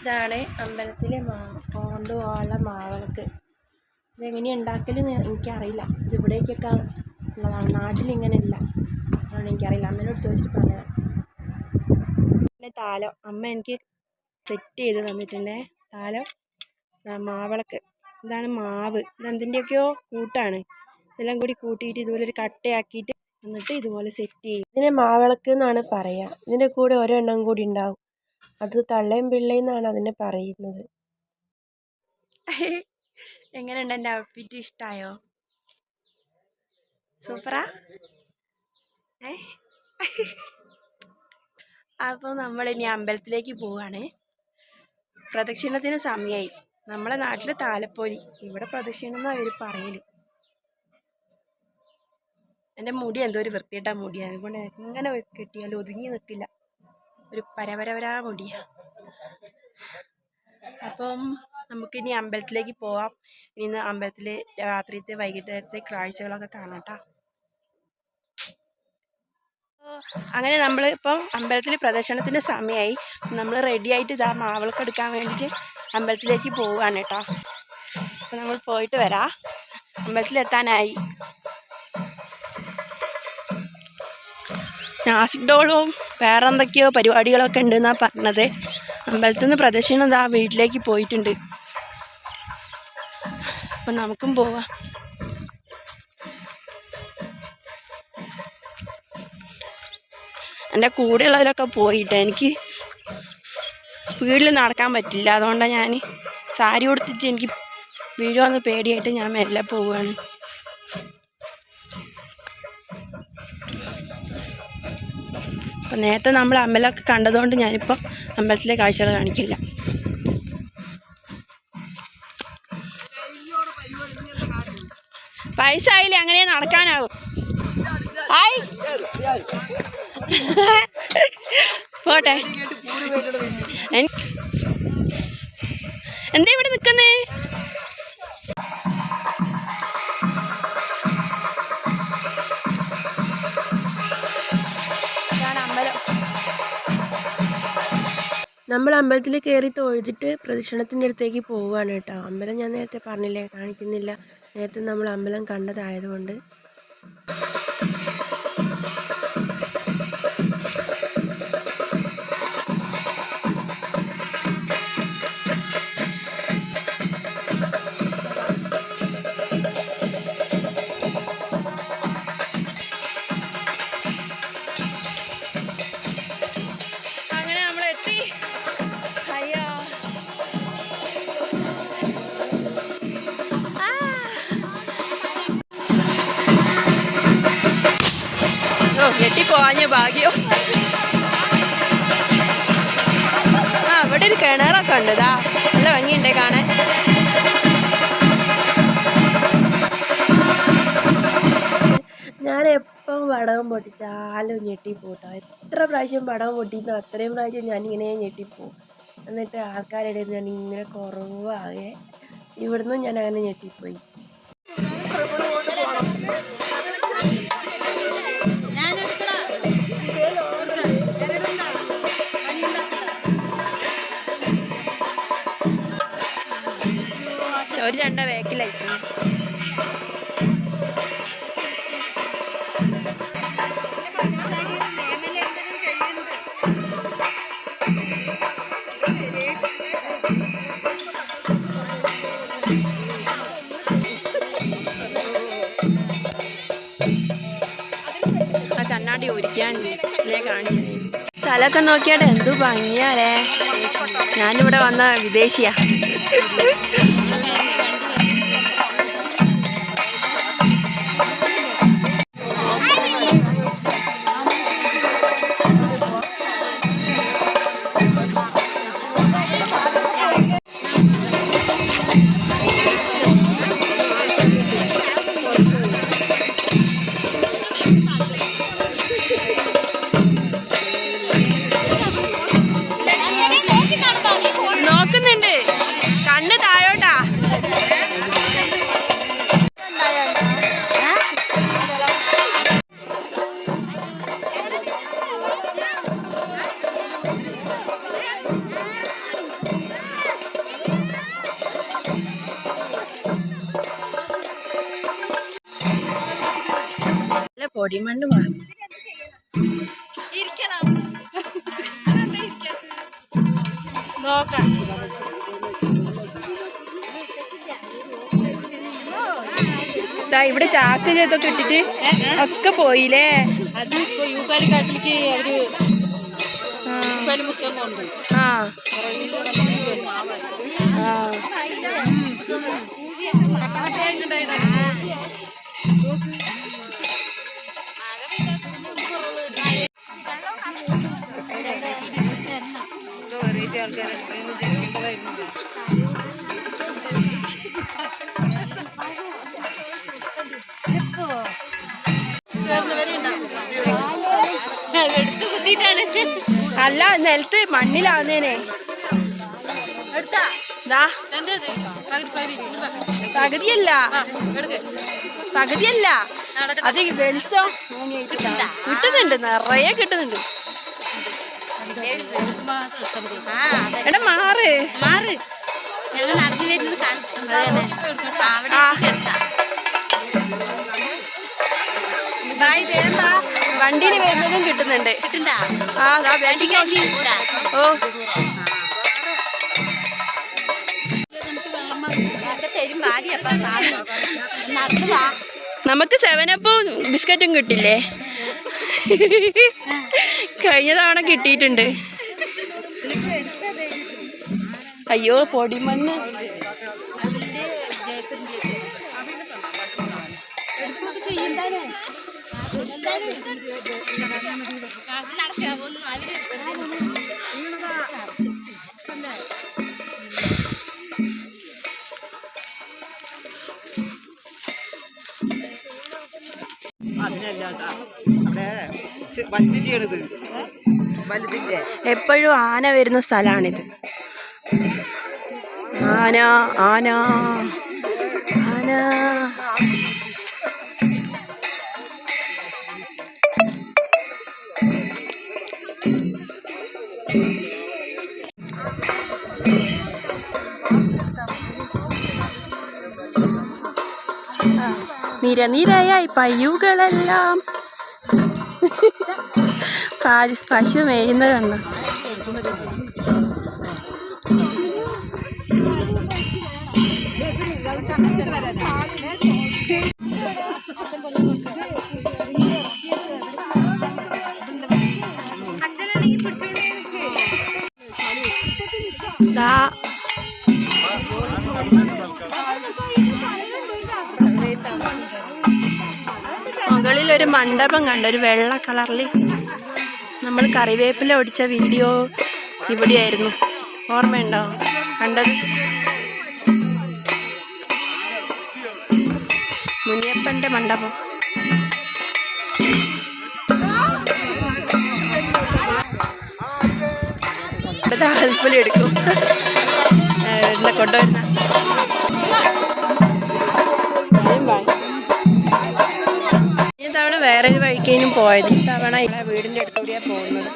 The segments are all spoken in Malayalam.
ഇതാണ് അമ്പലത്തിലെ മാ കൊണ്ടുപോകാനുള്ള മാവിളക്ക് ഇതെങ്ങനെയാണ് ഉണ്ടാക്കലെന്ന് എനിക്കറിയില്ല. ഇത് ഇവിടേക്കൊക്കെ ഉള്ളതാണ്. നാട്ടിലിങ്ങനെ ഇല്ല അതാണ് എനിക്കറിയില്ല. അമ്മേനോട് ചോദിച്ചിട്ട് പറഞ്ഞത്. പിന്നെ താലോ. അമ്മ എനിക്ക് സെറ്റ് ചെയ്ത് തന്നിട്ടുണ്ടേ. താലോ മാവിളക്ക്. ഇതാണ് മാവ്. ഇതെന്തിന്റെയൊക്കെയോ കൂട്ടാണ്. ഇതെല്ലാം കൂടി കൂട്ടിയിട്ട് ഇതുപോലെ ഒരു കട്ടയാക്കിയിട്ട് എന്നിട്ട് ഇതുപോലെ സെറ്റ് ചെയ്യും. ഇതിനെ മാവിളക്ക് എന്നാണ് പറയുക ഇതിന്റെ കൂടെ ഒരെണ്ണം കൂടി ഉണ്ടാവും. അത് തള്ളയും പിള്ളയെന്നാണ് അതിനെ പറയുന്നത്. എങ്ങനെയുണ്ട് എന്റെ ഔട്ട്ഫിറ്റ്? ഇഷ്ടായോ? സൂപ്പറാ? ഏ? അപ്പോൾ നമ്മൾ ഇനി അമ്പലത്തിലേക്ക് പോവാണ്. പ്രദക്ഷിണത്തിന് സമയമായി നമ്മളെ നാട്ടിൽ താലപ്പൊലി. ഇവിടെ പ്രദക്ഷിണം എന്നാണ് അവർ പറയൽ. എന്റെ മുടി എന്തോ ഒരു വൃത്തിയിട്ട മുടിയാണ് അതുകൊണ്ട് എങ്ങനെ കെട്ടിയാലും ഒതുങ്ങി നിൽക്കില്ല ഒരു പരപരപരാ മുടിയാ. അപ്പം നമുക്കിനി അമ്പലത്തിലേക്ക് പോവാം. ഇനി ഇന്ന് അമ്പലത്തിൽ രാത്രിത്തെ വൈകിട്ടത്തെ കാഴ്ചകളൊക്കെ കാണാം ട്ടോ. അങ്ങനെ നമ്മൾ ഇപ്പം അമ്പലത്തിൽ പ്രദർശനത്തിന്റെ സമയമായി നമ്മൾ റെഡി ആയിട്ട് ഇതാ മാവിളക്ക് എടുക്കാൻ വേണ്ടിയിട്ട് അമ്പലത്തിലേക്ക് പോവുകയാണ് കേട്ടോ അപ്പം നമ്മൾ പോയിട്ട് വരാം. അമ്പലത്തിലെത്താനായി. നാസിക് ഡോളും വേറെ എന്തൊക്കെയോ പരിപാടികളൊക്കെ ഉണ്ടെന്നാണ് പറഞ്ഞത്. അമ്പലത്തിൽ നിന്ന് പ്രദക്ഷിണം ഇതാ വീട്ടിലേക്ക് പോയിട്ടുണ്ട്. അപ്പം നമുക്കും പോവാം. എന്റെ കൂടെയുള്ളവരൊക്കെ പോയിട്ട്. എനിക്ക് സ്പീഡിൽ നടക്കാൻ പറ്റില്ല. അതുകൊണ്ടാണ് ഞാൻ സാരി കൊടുത്തിട്ട് എനിക്ക് വീഴുമെന്ന് പേടിയായിട്ട് ഞാൻ മെല്ലെ പോവുകയാണ് അപ്പം നേരത്തെ നമ്മൾ അമ്പലമൊക്കെ കണ്ടതുകൊണ്ട് ഞാനിപ്പോൾ അമ്പലത്തിലെ കാഴ്ചകൾ കാണിക്കില്ല. പൈസ ആയില്ലേ അങ്ങനെ നടക്കാനാകും ഹായ്. പോട്ടെ. എന്താ ഇവിടെ നിൽക്കുന്നേ നമ്മൾ അമ്പലത്തിൽ കയറി തൊഴുതിട്ട് പ്രദക്ഷിണത്തിന്റെ അടുത്തേക്ക് പോവുകയാണ് കേട്ടോ. അമ്പലം ഞാൻ നേരത്തെ പറഞ്ഞില്ലേ കാണിക്കുന്നില്ല. നേരത്തെ നമ്മൾ അമ്പലം കണ്ടതായതുകൊണ്ട്. ഞെട്ടിപ്പോവാഞ്ഞ ഭാഗ്യം. ആ ഇവിടെ ഒരു കിണറൊക്കെ ഉണ്ട് ഇതാ നല്ല ഭംഗിയുണ്ടേ കാണാൻ. ഞാൻ എപ്പം പടം പൊട്ടിച്ചാലും ഞെട്ടിപ്പോട്ടോ. എത്ര പ്രാവശ്യം പടം പൊട്ടിയെന്നോ അത്രയും പ്രാവശ്യം ഞാനിങ്ങനെ ഞെട്ടിപ്പോവും. എന്നിട്ട് ആൾക്കാരുടെ ഞാൻ ഇങ്ങനെ കുറവാകെ ഇവിടുന്ന് ഞാൻ അങ്ങനെ ഞെട്ടിപ്പോയി. ഒരു രണ്ട വേക്കിലായി ആ കണ്ണാടി ഇല്ലേ കാണിച്ചു. സ്ഥലമൊക്കെ നോക്കിയാട്ടെ എന്തു ഭംഗിയാലേ ഞാനിവിടെ വന്ന വിദേശിയാ. പൊടിമണ്ണ് വേണം നോക്കാം ദാ ഇവിടെ ചാക്ക് ചെയ്തൊക്കെ ഇട്ടിട്ട് ഒക്കെ പോയില്ലേ അത് ഇപ്പൊ യൂക്കാലി കാട്ടിലേക്ക് അവർ ആ ആ പകുതിയല്ല നിലത്ത് മണ്ണിലാന്നേനെ. പകുതിയല്ല പകുതിയല്ല അത് വെളിച്ചം കിട്ടുന്നുണ്ട് നിറയെ കിട്ടുന്നുണ്ട്. എടാ മാറ്. മാറ്. ഞങ്ങൾ നടന്നു വരുന്നത് കിട്ടണ്ടാ ആ ഓ. നമുക്ക് സെവനപ്പും ബിസ്ക്കറ്റും കിട്ടില്ലേ? കഴിഞ്ഞ തവണ കിട്ടിയിട്ടുണ്ട്. അയ്യോ പൊടിമണ്ണ്. അവർ എപ്പോഴും ആന വരുന്ന സ്ഥലമാണിത്. ആന ആന. നിരനിരയായി പയ്യുകളെല്ലാം. പശു മേയുന്ന കണ്ണ ഒരു മണ്ഡപം കണ്ട ഒരു വെള്ള കളറിൽ നമ്മൾ കറിവേപ്പില ഒടിച്ച വീഡിയോ ഇവിടെയായിരുന്നു. ഓർമ്മയുണ്ടോ? കണ്ടത്? മുനിയപ്പന്റെ മണ്ഡപം. ആൽപ്പുലി എടുക്കും. എന്നെ കൊണ്ടുവരുന്ന. വേറെ ഒരു വഴിക്കേനും പോയത്. ഇത്തവണ ഇവിടെ വീടിന്റെ അടുത്തൂടെയാണ് പോകുന്നത്.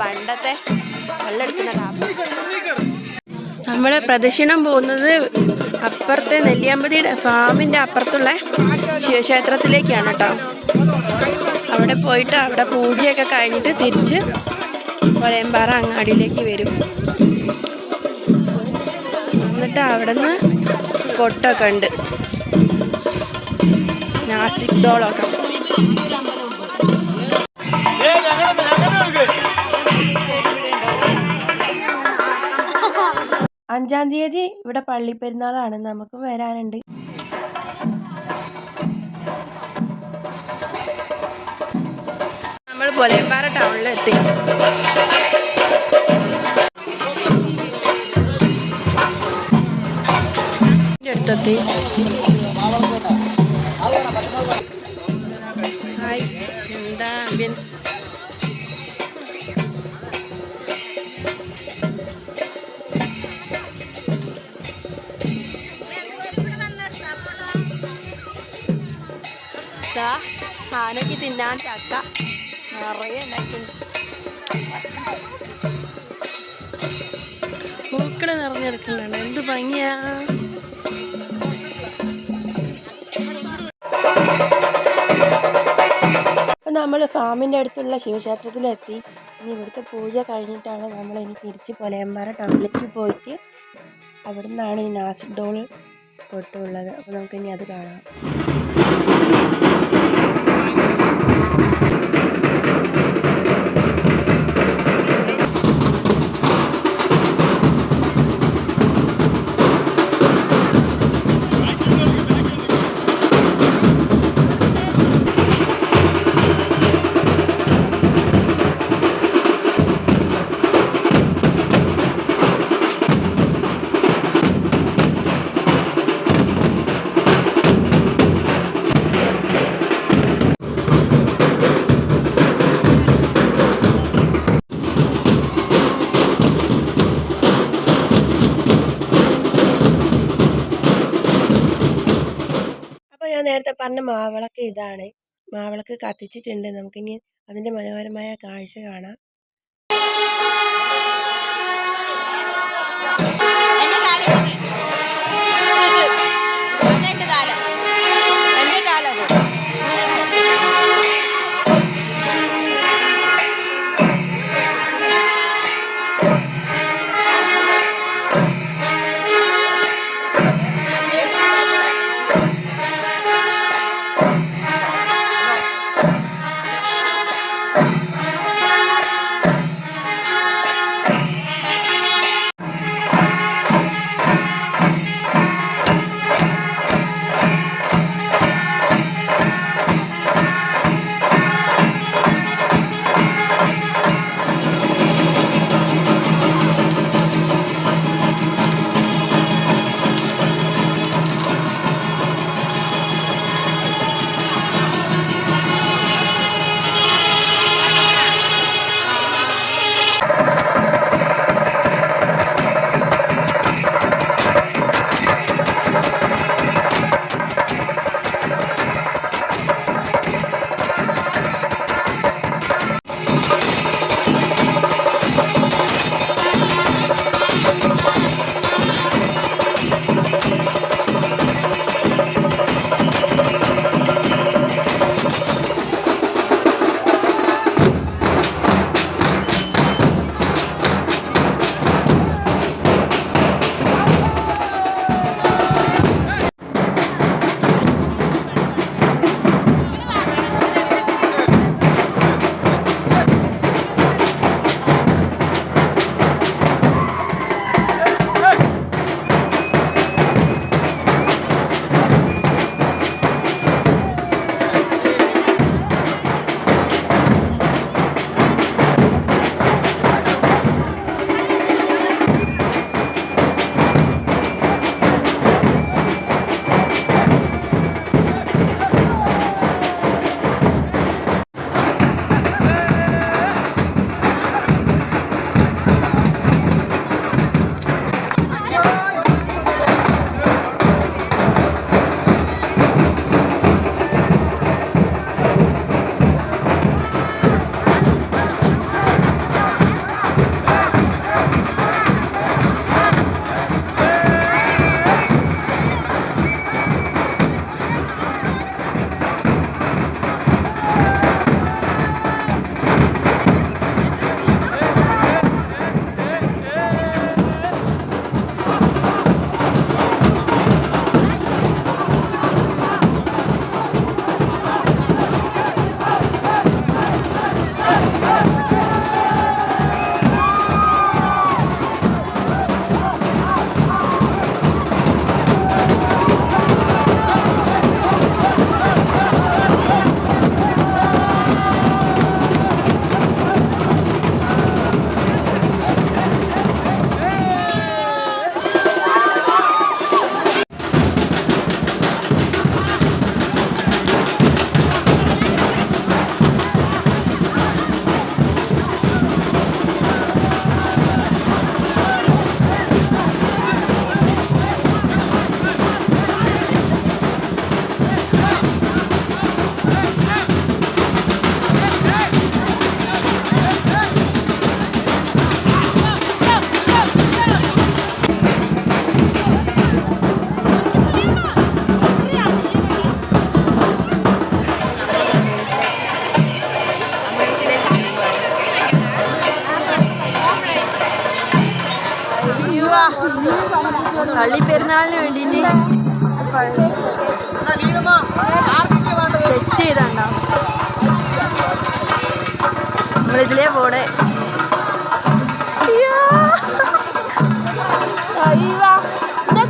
പണ്ടത്തെ നമ്മൾ പ്രദക്ഷിണം പോകുന്നത് അപ്പുറത്തെ നെല്ലിയാമ്പതിയുടെ ഫാമിന്റെ അപ്പുറത്തുള്ള ശിവക്ഷേത്രത്തിലേക്കാണ് കേട്ടോ. അവിടെ പോയിട്ട് അവിടെ പൂജയൊക്കെ കഴിഞ്ഞിട്ട് തിരിച്ച് ഒരേമ്പാറ അങ്ങാടിയിലേക്ക് വരും. എന്നിട്ട് അവിടെ നിന്ന് കൊട്ടൊക്കെ ഉണ്ട്. നാസിക് ഡോളൊക്കെ. അഞ്ചാം തീയതി ഇവിടെ പള്ളിപ്പെരുന്നാളാണ്. നമുക്കും വരാനുണ്ട്. നമ്മൾ പൊലേപ്പാറ ടൗണിലെത്തി ഹായ് എന്താ ആംബിയൻസ് ആനയ്ക്ക് തിന്നാൻ ചക്ക നിറയെ ഉണ്ടായിട്ടുണ്ട്. പൂക്കളെ നിറഞ്ഞെടുക്കുന്നുണ്ട്. എന്ത് ഭംഗിയാ. അപ്പം നമ്മൾ ഫാമിന്റെ അടുത്തുള്ള ശിവക്ഷേത്രത്തിലെത്തി. ഇനി ഇവിടുത്തെ പൂജ കഴിഞ്ഞിട്ടാണ് നമ്മൾ ഇനി തിരിച്ച് പൊലയമ്പാറ ടൗണിലേക്ക് പോയിട്ട് അവിടെ നിന്നാണ് ഈ നാസിക് ഡോൾ തൊട്ടുള്ളത് അപ്പോൾ നമുക്കിനി അത് കാണാം. ഞാൻ നേരത്തെ പറഞ്ഞ മാവിളക്ക് ഇതാണ്. മാവിളക്ക് കത്തിച്ചിട്ടുണ്ട്. നമുക്കിനി അതിന്റെ മനോഹരമായ കാഴ്ച കാണാം.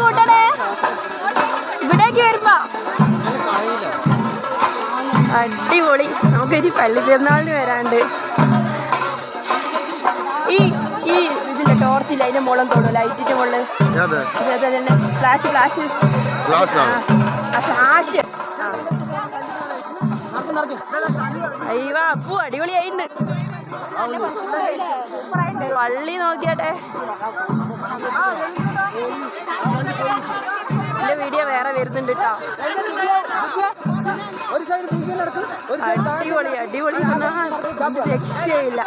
കൂട്ടണേ ഇവിടേക്ക് വരുമ്പോ. അടിപൊളി. നമുക്കൊരു പള്ളി പെരുന്നാളിന് വരാണ്ട്. ഈ ഈ ഇതിന്റെ ടോർച്ചില്ല അതിന്റെ മുളം തോന്നും. ലൈറ്റിന്റെ മുകളിൽ ഫ്ലാഷ് ഫ്ലാഷ് ഫ്ലാഷ് അയ്യോ അപ്പു അടിപൊളിയായിട്ടുണ്ട്. പള്ളി നോക്കിയാട്ടെ. എന്റെ വീഡിയോ വേറെ വരുന്നുണ്ട് കേട്ടോ അടിപൊളി അടിപൊളി. രക്ഷയില്ല.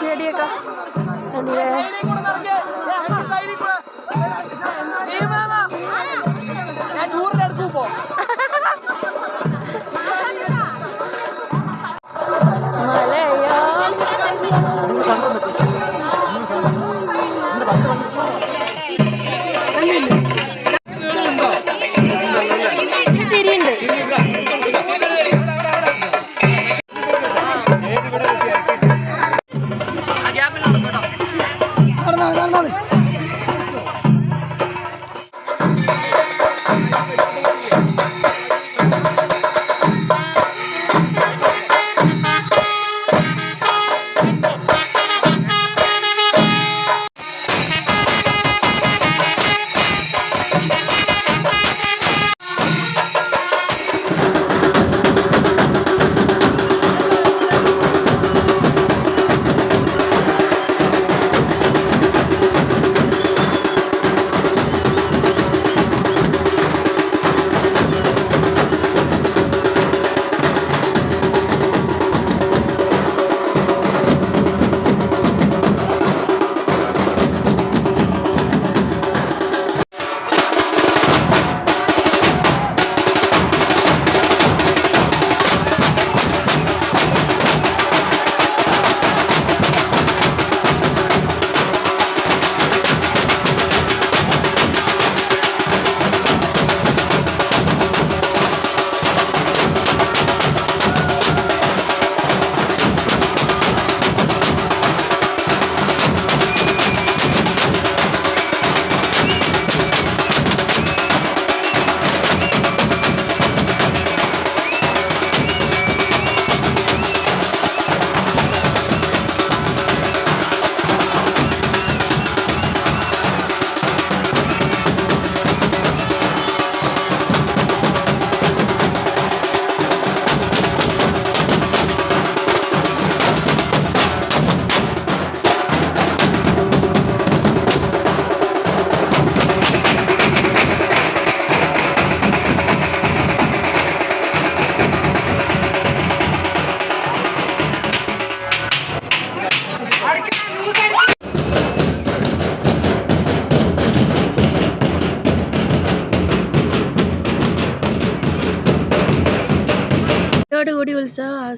ചെടിയൊക്കെ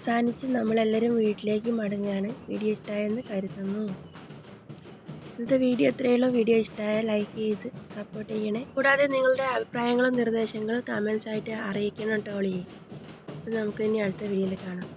അവസാനിച്ച് നമ്മളെല്ലാവരും വീട്ടിലേക്ക് മടങ്ങുകയാണ്. വീഡിയോ ഇഷ്ടമായെന്ന് കരുതുന്നു. ഇന്നത്തെ വീഡിയോ എത്രയുള്ളൂ വീഡിയോ ഇഷ്ടമായ ലൈക്ക് ചെയ്ത് സപ്പോർട്ട് ചെയ്യണേ. കൂടാതെ നിങ്ങളുടെ അഭിപ്രായങ്ങളും നിർദ്ദേശങ്ങളും കമൻസ് ആയിട്ട് അറിയിക്കണം ടോളി നമുക്ക് ഇനി അടുത്ത വീഡിയോയിൽ കാണാം.